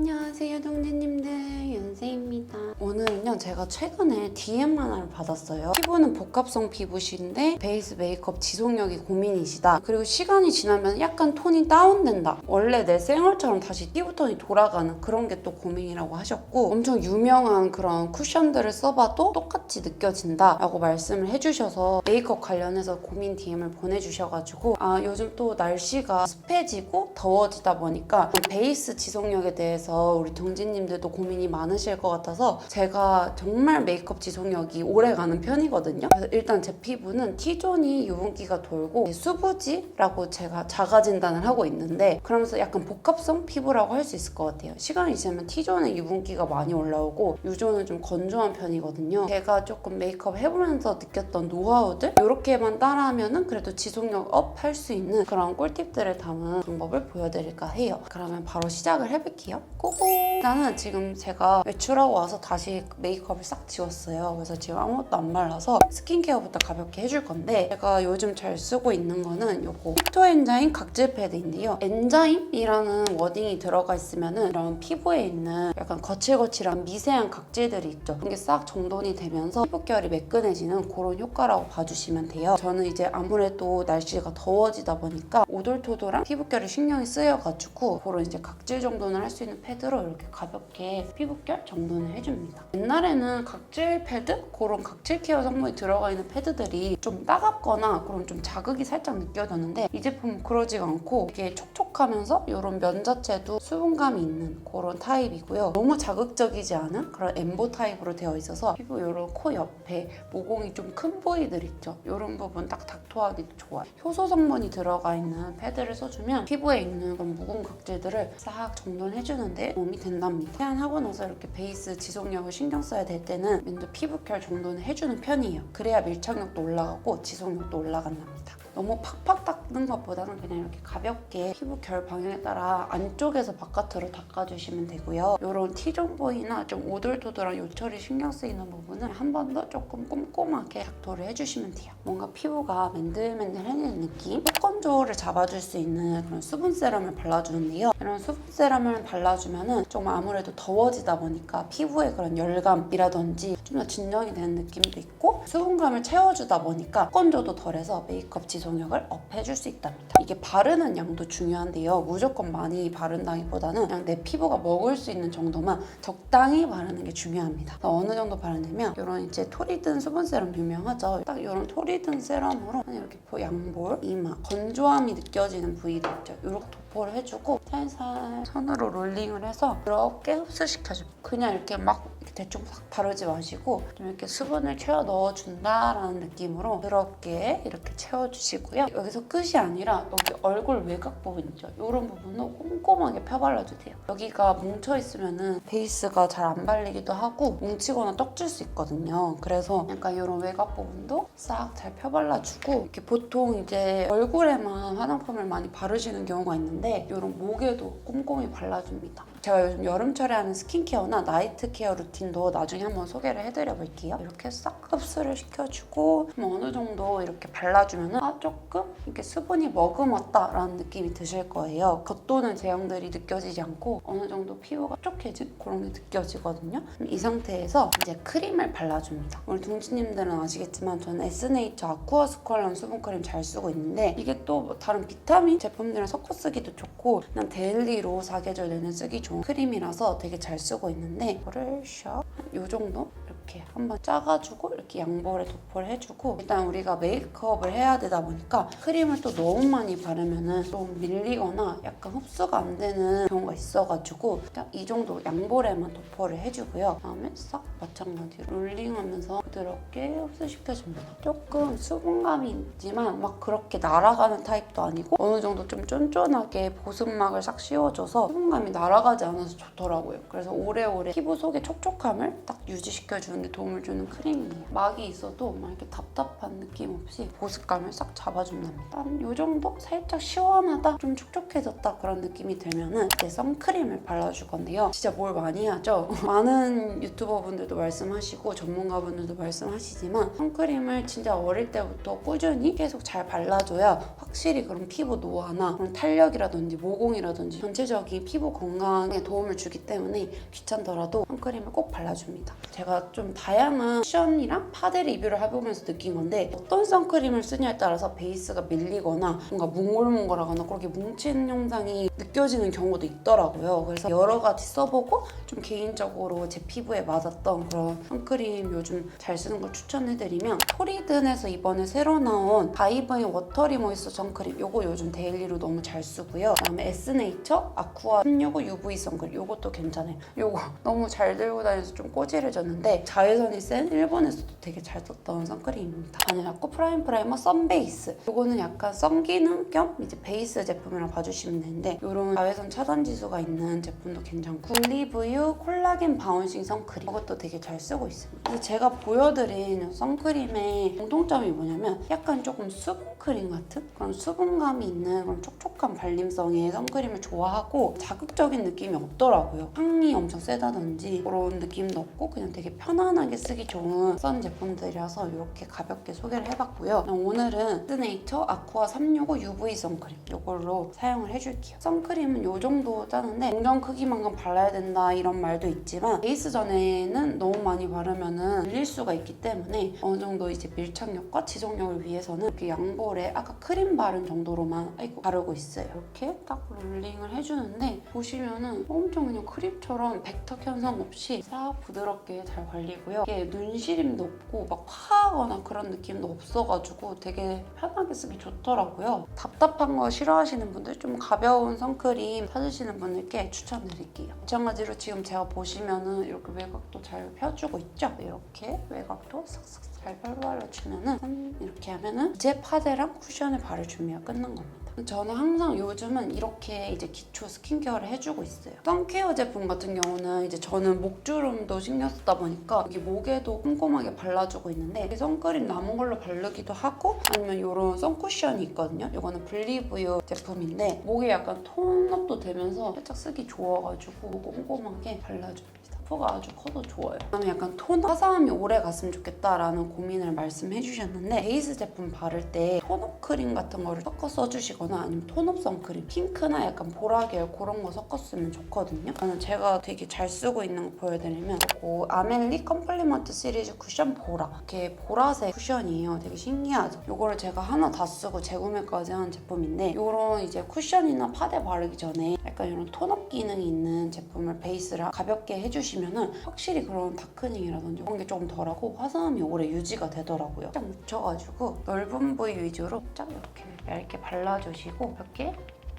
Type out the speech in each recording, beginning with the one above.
안녕하세요 동진님들. 연세입니다. 오늘은요 제가 최근에 DM 하나를 받았어요. 피부는 복합성 피부신데 베이스 메이크업 지속력이 고민이시다. 그리고 시간이 지나면 약간 톤이 다운된다. 원래 내 생얼처럼 다시 피부톤이 돌아가는 그런 게 또 고민이라고 하셨고 엄청 유명한 그런 쿠션들을 써봐도 똑같이 느껴진다 라고 말씀을 해주셔서 메이크업 관련해서 고민 DM을 보내주셔가지고 아 요즘 또 날씨가 습해지고 더워지다 보니까 베이스 지속력에 대해서 우리 동진님들도 고민이 많으실 것 같아서 제가 정말 메이크업 지속력이 오래 가는 편이거든요. 그래서 일단 제 피부는 T존이 유분기가 돌고 수부지라고 제가 자가 진단을 하고 있는데 그러면서 약간 복합성 피부라고 할 수 있을 것 같아요. 시간이 지나면 T존에 유분기가 많이 올라오고 U존은 좀 건조한 편이거든요. 제가 조금 메이크업 해보면서 느꼈던 노하우들 이렇게만 따라하면은 그래도 지속력 업 할 수 있는 그런 꿀팁들을 담은 방법을 보여드릴까 해요. 그러면 바로 시작을 해볼게요. 고고! 일단은 지금 제가 외출하고 와서 다시 메이크업을 싹 지웠어요. 그래서 지금 아무것도 안 발라서 스킨케어부터 가볍게 해줄 건데 제가 요즘 잘 쓰고 있는 거는 요거 픽토 엔자임 각질 패드인데요. 엔자임이라는 워딩이 들어가 있으면 은 이런 피부에 있는 약간 거칠거칠한 미세한 각질들이 있죠. 그게 싹 정돈이 되면서 피부결이 매끈해지는 그런 효과라고 봐주시면 돼요. 저는 이제 아무래도 날씨가 더워지다 보니까 오돌토돌한 피부결이 신경이 쓰여가지고 그런 이제 각질 정돈을 할 수 있는 패드로 이렇게 가볍게 피부결 정돈을 해줍니다. 옛날에는 각질 패드? 그런 각질 케어 성분이 들어가 있는 패드들이 좀 따갑거나 그런 좀 자극이 살짝 느껴졌는데 이 제품은 그러지가 않고 이게 촉촉 하면서 이런 면 자체도 수분감이 있는 그런 타입이고요. 너무 자극적이지 않은 그런 엠보 타입으로 되어 있어서 피부 이런 코 옆에 모공이 좀큰 부위들 있죠. 이런 부분 딱 닥터하기도 좋아요. 효소 성분이 들어가 있는 패드를 써주면 피부에 있는 그런 묵은 각질들을 싹 정돈해주는데 도움이 된답니다. 세안하고 나서 이렇게 베이스 지속력을 신경 써야 될 때는 먼저 피부결 정돈을 해주는 편이에요. 그래야 밀착력도 올라가고 지속력도 올라간답니다. 너무 팍팍 닦는 것보다는 그냥 이렇게 가볍게 피부 결 방향에 따라 안쪽에서 바깥으로 닦아주시면 되고요. 이런 T존 부위나 좀 오돌토돌한 요철이 신경 쓰이는 부분을 한 번 더 조금 꼼꼼하게 닥터를 해주시면 돼요. 뭔가 피부가 맨들맨들해지는 느낌? 속건조를 잡아줄 수 있는 그런 수분 세럼을 발라주는데요. 이런 수분 세럼을 발라주면은 좀 아무래도 더워지다 보니까 피부에 그런 열감이라든지 좀 더 진정이 되는 느낌도 있고 수분감을 채워주다 보니까 속건조도 덜해서 메이크업 지속 력을 업해줄 수 있답니다. 이게 바르는 양도 중요한데요. 무조건 많이 바른다기보다는 그냥 내 피부가 먹을 수 있는 정도만 적당히 바르는 게 중요합니다. 어느 정도 바르냐면 이런 이제 토리든 수분 세럼 유명하죠. 딱 이런 토리든 세럼으로 이렇게 보- 양볼, 이마 건조함이 느껴지는 부위들 있죠. 이렇게 도포를 해주고 살살 손으로 롤링을 해서 이렇게 흡수시켜줍니다. 그냥 이렇게 막 대충 싹 바르지 마시고 좀 이렇게 수분을 채워 넣어준다라는 느낌으로 부드럽게 이렇게 채워주시고요. 여기서 끝이 아니라 여기 얼굴 외곽 부분 있죠. 이런 부분도 꼼꼼하게 펴발라주세요. 여기가 뭉쳐있으면 베이스가 잘 안 발리기도 하고 뭉치거나 떡질 수 있거든요. 그래서 약간 이런 외곽 부분도 싹 잘 펴발라주고 이렇게 보통 이제 얼굴에만 화장품을 많이 바르시는 경우가 있는데 이런 목에도 꼼꼼히 발라줍니다. 제가 요즘 여름철에 하는 스킨케어나 나이트 케어 루틴도 나중에 한번 소개를 해드려 볼게요. 이렇게 싹 흡수를 시켜주고 좀 어느 정도 이렇게 발라주면 아 조금 이렇게 수분이 머금었다라는 느낌이 드실 거예요. 겉도는 제형들이 느껴지지 않고 어느 정도 피부가 촉촉해진 그런 게 느껴지거든요. 이 상태에서 이제 크림을 발라줍니다. 우리 동치님들은 아시겠지만 저는 에스네이처 아쿠아 스컬럼 수분 크림 잘 쓰고 있는데 이게 또뭐 다른 비타민 제품들이랑 섞어 쓰기도 좋고 그냥 데일리로 사계절 내내 쓰기 좋은 크림이라서 되게 잘 쓰고 있는데 이거를 샥이 정도 이렇게 한번 짜가지고 이렇게 양볼에 도포를 해주고 일단 우리가 메이크업을 해야 되다 보니까 크림을 또 너무 많이 바르면은 좀 밀리거나 약간 흡수가 안 되는 경우가 있어가지고 일단 이 정도 양볼에만 도포를 해주고요. 그다음에 싹 마찬가지로 롤링하면서 부드럽게 흡수시켜줍니다. 조금 수분감이 있지만 막 그렇게 날아가는 타입도 아니고 어느 정도 좀 쫀쫀하게 보습막을 싹 씌워줘서 수분감이 날아가지 않아서 좋더라고요. 그래서 오래오래 피부 속의 촉촉함을 딱 유지시켜주는 주는데 도움을 주는 크림이에요. 막이 있어도 막 이렇게 답답한 느낌 없이 보습감을 싹 잡아준답니다. 한 이 정도? 살짝 시원하다? 좀 촉촉해졌다? 그런 느낌이 들면은 이제 선크림을 발라줄 건데요. 진짜 뭘 많이 하죠? 많은 유튜버분들도 말씀하시고 전문가분들도 말씀하시지만 선크림을 진짜 어릴 때부터 꾸준히 계속 잘 발라줘야 확실히 그런 피부 노화나 그런 탄력이라든지 모공이라든지 전체적인 피부 건강에 도움을 주기 때문에 귀찮더라도 선크림을 꼭 발라줍니다. 제가 좀 다양한 쿠션이랑 파데 리뷰를 해보면서 느낀 건데 어떤 선크림을 쓰냐에 따라서 베이스가 밀리거나 뭔가 뭉글뭉글하거나 그렇게 뭉치는 현상이 느껴지는 경우도 있더라고요. 그래서 여러 가지 써보고 좀 개인적으로 제 피부에 맞았던 그런 선크림 요즘 잘 쓰는 걸 추천해드리면 토리든에서 이번에 새로 나온 바이브의 워터리 모이스처 선크림 요거 요즘 데일리로 너무 잘 쓰고요. 그다음에 에스네이처 아쿠아 365 UV 선크림 요것도 괜찮아요. 요거 너무 잘 들고 다녀서 좀 꼬질해졌는데 자외선이 센 일본에서도 되게 잘 썼던 선크림입니다. 바닐라코 프라임 프라이머 썬베이스 요거는 약간 선기능 겸 이제 베이스 제품이라고 봐주시면 되는데 요런 자외선 차단 지수가 있는 제품도 괜찮고 올리브유 콜라겐 바운싱 선크림 이것도 되게 잘 쓰고 있습니다. 제가 보여드린 선크림의 공통점이 뭐냐면 약간 조금 수분크림 같은 그런 수분감이 있는 그런 촉촉한 발림성의 선크림을 좋아하고 자극적인 느낌이 없더라고요. 향이 엄청 세다든지 그런 느낌도 없고 그냥 되게 편 안하게 쓰기 좋은 선 제품들이라서 이렇게 가볍게 소개를 해봤고요. 오늘은 스네이처 아쿠아 365 UV 선크림 이걸로 사용을 해줄게요. 선크림은 이 정도 짜는데 공정 크기만큼 발라야 된다 이런 말도 있지만 베이스 전에는 너무 많이 바르면은 밀릴 수가 있기 때문에 어느 정도 이제 밀착력과 지속력을 위해서는 이렇게 양볼에 아까 크림 바른 정도로만 바르고 있어요. 이렇게 딱 롤링을 해주는데 보시면은 엄청 그냥 크림처럼 백탁 현상 없이 싹 부드럽게 잘 발리 고요. 이게 눈시림도 없고 막 파하거나 그런 느낌도 없어가지고 되게 편하게 쓰기 좋더라고요. 답답한 거 싫어하시는 분들 좀 가벼운 선크림 찾으시는 분들께 추천드릴게요. 마찬가지로 지금 제가 보시면은 이렇게 외곽도 잘 펴주고 있죠? 이렇게 외곽도 싹싹 잘 발라주면은 이렇게 하면은 이제 파데랑 쿠션을 바를 준비가 끝난 겁니다. 저는 항상 요즘은 이렇게 이제 기초 스킨케어를 해주고 있어요. 선케어 제품 같은 경우는 이제 저는 목주름도 신경 쓰다 보니까 여기 목에도 꼼꼼하게 발라주고 있는데 이 선크림 남은 걸로 바르기도 하고 아니면 이런 선쿠션이 있거든요. 이거는 블리브유 제품인데 목에 약간 톤업도 되면서 살짝 쓰기 좋아가지고 꼼꼼하게 발라줍니 다. 푸가 아주 커도 좋아요. 그다음에 약간 톤 화사함이 오래 갔으면 좋겠다라는 고민을 말씀해 주셨는데 베이스 제품 바를 때 톤업 크림 같은 거를 섞어 써주시거나 아니면 톤업 선크림 핑크나 약간 보라 계열 그런 거 섞어 쓰면 좋거든요. 저는 제가 되게 잘 쓰고 있는 거 보여드리면 이거 아멜리 컴플리먼트 시리즈 쿠션 보라 이렇게 보라색 쿠션이에요. 되게 신기하죠? 이거를 제가 하나 다 쓰고 재구매까지 한 제품인데 이런 이제 쿠션이나 파데 바르기 전에 약간 이런 톤업 기능이 있는 제품을 베이스를 가볍게 해주시면 은 확실히 그런 다크닝이라든지 그런 게 조금 덜하고 화사함이 오래 유지가 되더라고요. 딱 묻혀가지고 넓은 부위 위주로 쫙 이렇게 얇게 발라주시고 이렇게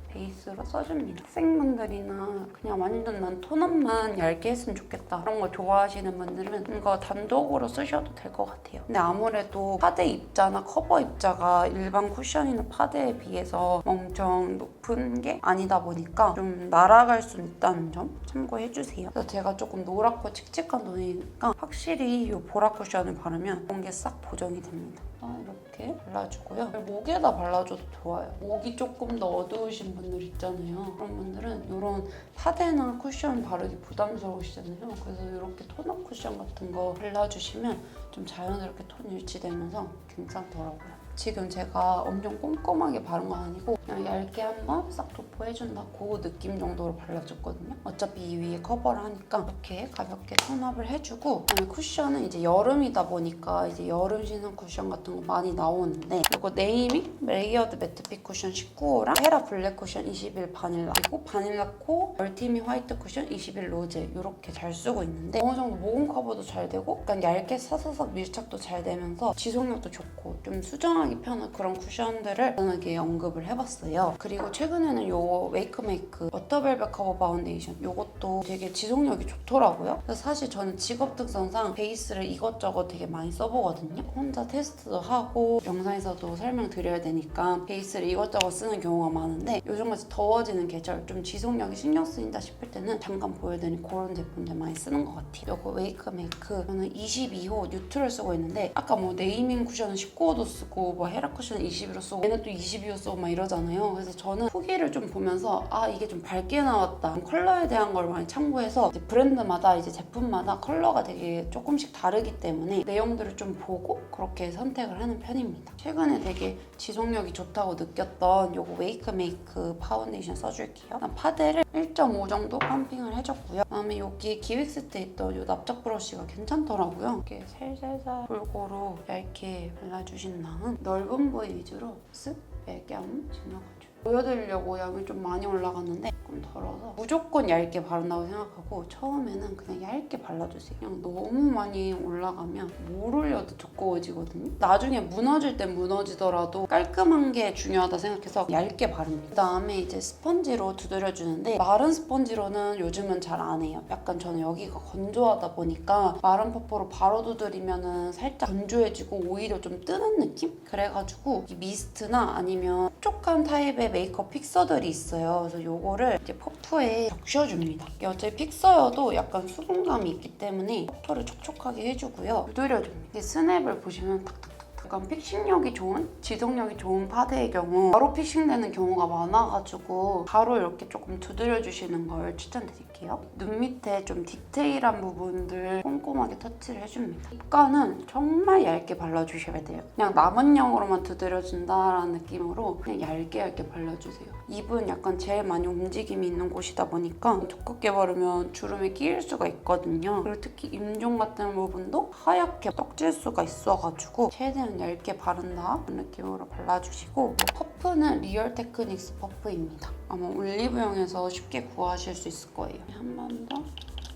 베이스로 써줍니다. 학생분들이나 그냥 완전 난 톤업만 얇게 했으면 좋겠다 그런 거 좋아하시는 분들은 이거 단독으로 쓰셔도 될 것 같아요. 근데 아무래도 파데 입자나 커버 입자가 일반 쿠션이나 파데에 비해서 엄청 높은 게 아니다 보니까 좀 날아갈 수 있다는 점 참고해주세요. 그래서 제가 조금 노랗고 칙칙한 눈이니까 확실히 이 보라 쿠션을 바르면 그런 게 싹 보정이 됩니다. 아, 이렇게 발라주고요. 목에다 발라줘도 좋아요. 목이 조금 더 어두우신 분들 있잖아요. 그런 분들은 이런 파데나 쿠션 바르기 부담스러우시잖아요. 그래서 이렇게 톤업 쿠션 같은 거 발라주시면 좀 자연스럽게 톤 유지되면서 괜찮더라고요. 지금 제가 엄청 꼼꼼하게 바른 건 아니고 그냥 얇게 한번 싹 도포해준다 그 느낌 정도로 발라줬거든요. 어차피 이 위에 커버를 하니까 이렇게 가볍게 톤업을 해주고 쿠션은 이제 여름이다 보니까 이제 여름 신는 쿠션 같은 거 많이 나오는데 이거 네이밍 레이어드 매트핏 쿠션 19호랑 헤라 블랙 쿠션 21 바닐라 그리고 바닐라 코 얼티미 화이트 쿠션 21 로제 이렇게 잘 쓰고 있는데 어느 정도 모공 커버도 잘 되고 약간 얇게 사사삭 밀착도 잘 되면서 지속력도 좋고 좀 수정하기 편한 그런 쿠션들을 간단하게 언급을 해봤어요. 받았어요. 그리고 최근에는 요 웨이크메이크 워터벨벳 커버 파운데이션 요것도 되게 지속력이 좋더라고요. 사실 저는 직업 특성상 베이스를 이것저것 되게 많이 써보거든요. 혼자 테스트도 하고 영상에서도 설명드려야 되니까 베이스를 이것저것 쓰는 경우가 많은데 요즘같이 더워지는 계절 좀 지속력이 신경 쓰인다 싶을 때는 잠깐 보여드린 그런 제품들 많이 쓰는 것 같아요. 요거 웨이크메이크 저는 22호 뉴트럴 쓰고 있는데 아까 뭐 네이밍 쿠션은 19호도 쓰고 뭐 헤라 쿠션은 21호 쓰고 얘는 또 22호 쓰고 막 이러잖아요. 그래서 저는 후기를 좀 보면서 아 이게 좀 밝게 나왔다. 컬러에 대한 걸 많이 참고해서 이제 브랜드마다 이제 제품마다 컬러가 되게 조금씩 다르기 때문에 내용들을 좀 보고 그렇게 선택을 하는 편입니다. 최근에 되게 지속력이 좋다고 느꼈던 요거 웨이크메이크 파운데이션 써줄게요. 파데를 1.5 정도 펌핑을 해줬고요. 그다음에 여기 기획세트에 있던 요 납작 브러쉬가 괜찮더라고요. 이렇게 살살살 골고루 얇게 발라주신 다음 넓은 부위 위주로 쓱 한번 지나가줘요. 보여드리려고 양이 좀 많이 올라갔는데 조금 덜어서 무조건 얇게 바른다고 생각하고 처음에는 그냥 얇게 발라주세요. 그냥 너무 많이 올라가면 뭘 올려도 두꺼워지거든요. 나중에 무너질 땐 무너지더라도 깔끔한 게 중요하다 생각해서 얇게 바릅니다. 그다음에 이제 스펀지로 두드려주는데 마른 스펀지로는 요즘은 잘 안 해요. 약간 저는 여기가 건조하다 보니까 마른 퍼퍼로 바로 두드리면은 살짝 건조해지고 오히려 좀 뜨는 느낌? 그래가지고 이 미스트나 아니면 촉촉한 타입의 메이크업 픽서들이 있어요. 그래서 요거를 이제 퍼프에 적셔줍니다. 어차피 픽서여도 약간 수분감이 있기 때문에 퍼프를 촉촉하게 해주고요. 두드려줍니다. 이게 스냅을 보시면 탁탁 약간 픽싱력이 좋은, 지속력이 좋은 파데의 경우 바로 픽싱되는 경우가 많아가지고 바로 이렇게 조금 두드려 주시는 걸 추천드릴게요. 눈 밑에 좀 디테일한 부분들 꼼꼼하게 터치를 해줍니다. 입가는 정말 얇게 발라주셔야 돼요. 그냥 남은 양으로만 두드려준다라는 느낌으로 그냥 얇게 얇게 발라주세요. 입은 약간 제일 많이 움직임이 있는 곳이다 보니까 두껍게 바르면 주름에 끼일 수가 있거든요. 그리고 특히 임종 같은 부분도 하얗게 떡질 수가 있어가지고 최대한 얇게 바른 다음 그 느낌으로 발라주시고 퍼프는 리얼 테크닉스 퍼프입니다. 아마 올리브영에서 쉽게 구하실 수 있을 거예요. 한 번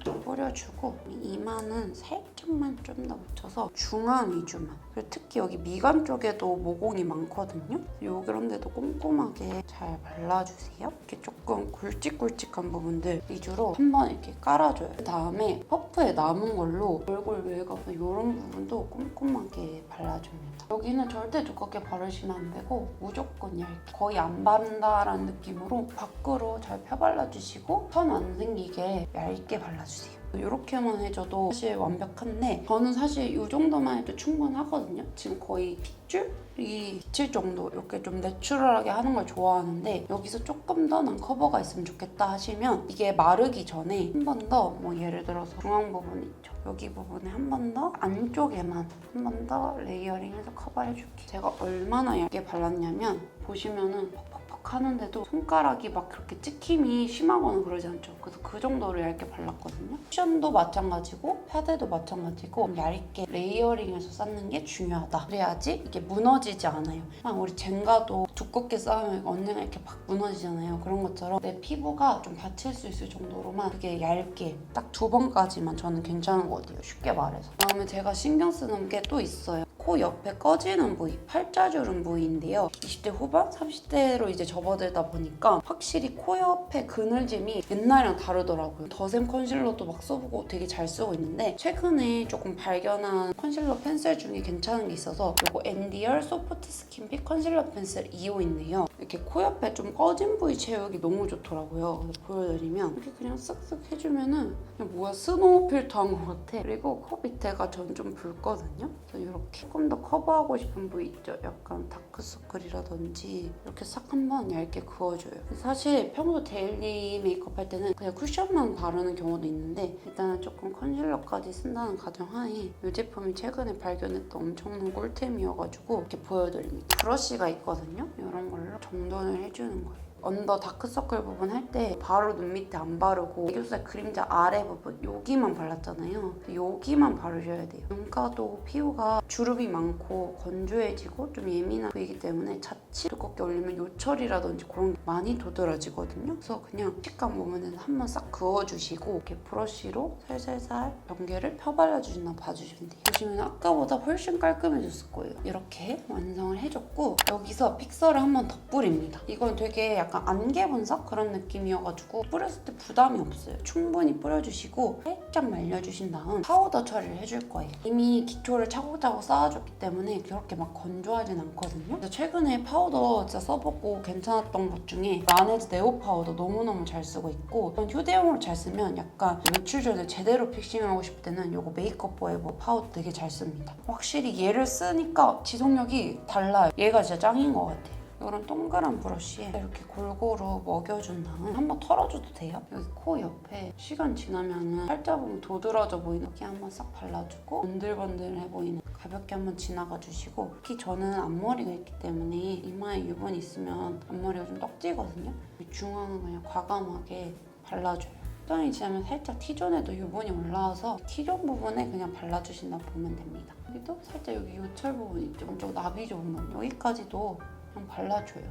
더 뿌려주고 이마는 살짝만 좀 더 묻혀서 중앙 위주만. 그리고 특히 여기 미간 쪽에도 모공이 많거든요. 요 그런 데도 꼼꼼하게 잘 발라주세요. 이렇게 조금 굵직굵직한 부분들 위주로 한번 이렇게 깔아줘요. 그 다음에 퍼프에 남은 걸로 얼굴 외곽 이런 부분도 꼼꼼하게 발라줍니다 여기는 절대 두껍게 바르시면 안 되고 무조건 얇게 거의 안 바른다라는 느낌으로 밖으로 잘 펴발라주시고 선 안 생기게 얇게 발라주세요. 이렇게만 해줘도 사실 완벽한데 저는 사실 이 정도만 해도 충분하거든요. 지금 거의 핏줄이 비칠 정도 이렇게 좀 내추럴하게 하는 걸 좋아하는데 여기서 조금 더 난 커버가 있으면 좋겠다 하시면 이게 마르기 전에 한 번 더 뭐 예를 들어서 중앙 부분 있죠. 여기 부분에 한 번 더 안쪽에만 한 번 더 레이어링해서 커버해줄게요. 제가 얼마나 얇게 발랐냐면 보시면은 퍽퍽 하는데도 손가락이 막 그렇게 찍힘이 심하거나 그러지 않죠. 그래서 그 정도로 얇게 발랐거든요. 쿠션도 마찬가지고 파데도 마찬가지고 얇게 레이어링해서 쌓는 게 중요하다. 그래야지 이게 무너지지 않아요. 그냥 우리 젠가도 두껍게 쌓으면 언젠가 이렇게 막 무너지잖아요. 그런 것처럼 내 피부가 좀 다칠 수 있을 정도로만 그게 얇게 딱 두 번까지만 저는 괜찮은 것 같아요. 쉽게 말해서. 그다음에 제가 신경 쓰는 게 또 있어요. 코 옆에 꺼지는 부위, 팔자주름 부위인데요. 20대 후반, 30대로 이제 접어들다 보니까 확실히 코 옆에 그늘짐이 옛날이랑 다르더라고요. 더샘 컨실러도 막 써보고 되게 잘 쓰고 있는데 최근에 조금 발견한 컨실러 펜슬 중에 괜찮은 게 있어서 이거 엔디얼 소프트 스킨핏 컨실러 펜슬 2호인데요. 이렇게 코 옆에 좀 꺼진 부위 채우기 너무 좋더라고요. 그래서 보여드리면 이렇게 그냥 쓱쓱 해주면은 그냥 뭐야 스노우 필터 한 것 같아. 그리고 코 밑에가 전 좀 붉거든요. 그래서 이렇게 조금 더 커버하고 싶은 부위 있죠? 약간 다크서클이라든지 이렇게 싹 한번 얇게 그어줘요. 사실 평소 데일리 메이크업 할 때는 그냥 쿠션만 바르는 경우도 있는데 일단은 조금 컨실러까지 쓴다는 가정하에 이 제품이 최근에 발견했던 엄청난 꿀템이어가지고 이렇게 보여드립니다. 브러쉬가 있거든요? 이런 걸로 정돈을 해주는 거예요. 언더 다크서클 부분 할 때 바로 눈 밑에 안 바르고 애교살 그림자 아래 부분 여기만 발랐잖아요. 여기만 바르셔야 돼요. 눈가도 피부가 주름이 많고 건조해지고 좀 예민한 부위이기 때문에 자칫 두껍게 올리면 요철이라든지 그런 게 많이 도드라지거든요. 그래서 그냥 식감 부분에서 한번 싹 그어주시고 이렇게 브러쉬로 살살살 경계를 펴발라주시나 봐주시면 돼요. 보시면 아까보다 훨씬 깔끔해졌을 거예요. 이렇게 완성을 해줬고 여기서 픽서를 한번더 뿌립니다. 이건 되게 약간 안개 분석 그런 느낌이어가지고 뿌렸을 때 부담이 없어요. 충분히 뿌려주시고 살짝 말려주신 다음 파우더 처리를 해줄 거예요. 이미 기초를 차곡차곡 쌓아줬기 때문에 그렇게 막 건조하진 않거든요. 최근에 파우더 진짜 써보고 괜찮았던 것 중에 라네즈 네오 파우더 너무너무 잘 쓰고 있고 이건 휴대용으로 잘 쓰면 약간 며칠 전에 제대로 픽싱하고 싶을 때는 이거 메이크업 포에버 파우더 되게 잘 씁니다. 확실히 얘를 쓰니까 지속력이 달라요. 얘가 진짜 짱인 것 같아요. 이런 동그란 브러쉬에 이렇게 골고루 먹여준 다음 한번 털어줘도 돼요. 여기 코 옆에 시간 지나면은 살짝 보면 도드라져 보이는 이렇게 한번 싹 발라주고 번들번들해 보이는 가볍게 한번 지나가 주시고 특히 저는 앞머리가 있기 때문에 이마에 유분이 있으면 앞머리가 좀 떡지거든요. 이 중앙은 그냥 과감하게 발라줘요. 시간이 지나면 살짝 T존에도 유분이 올라와서 T존 부분에 그냥 발라주신다 보면 됩니다. 여기도 살짝 여기 요철 부분 있죠? 좀 나비조 부분 여기까지도 그냥 발라줘요.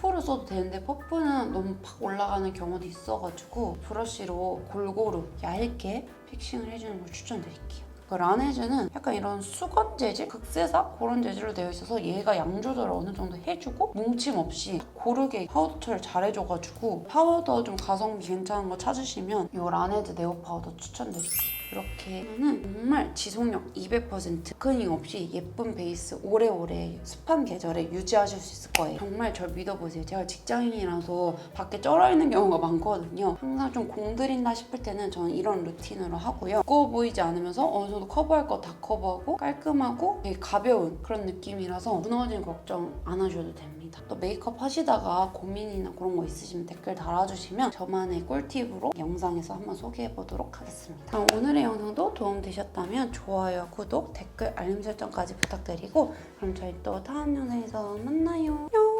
퍼프를 써도 되는데 퍼프는 너무 팍 올라가는 경우도 있어가지고 브러쉬로 골고루 얇게 픽싱을 해주는 걸 추천드릴게요. 그 라네즈는 약간 이런 수건 재질, 극세사 그런 재질로 되어 있어서 얘가 양 조절을 어느 정도 해주고 뭉침 없이 고르게 파우더 처리를 잘 해줘가지고 파우더 좀 가성비 괜찮은 거 찾으시면 이 라네즈 네오 파우더 추천드릴게요. 이렇게 하면은 정말 지속력 200% 크닝 없이 예쁜 베이스 오래오래 습한 계절에 유지하실 수 있을 거예요. 정말 절 믿어보세요. 제가 직장인이라서 밖에 쩔어 있는 경우가 많거든요. 항상 좀 공들인다 싶을 때는 저는 이런 루틴으로 하고요. 두꺼워 보이지 않으면서 어느 정도 커버할 거 다 커버하고 깔끔하고 되게 가벼운 그런 느낌이라서 무너지는 걱정 안 하셔도 됩 니다. 또 메이크업 하시다가 고민이나 그런 거 있으시면 댓글 달아주시면 저만의 꿀팁으로 영상에서 한번 소개해보도록 하겠습니다. 그럼 오늘의 영상도 도움되셨다면 좋아요, 구독, 댓글, 알림 설정까지 부탁드리고 그럼 저희 또 다음 영상에서 만나요. 뿅!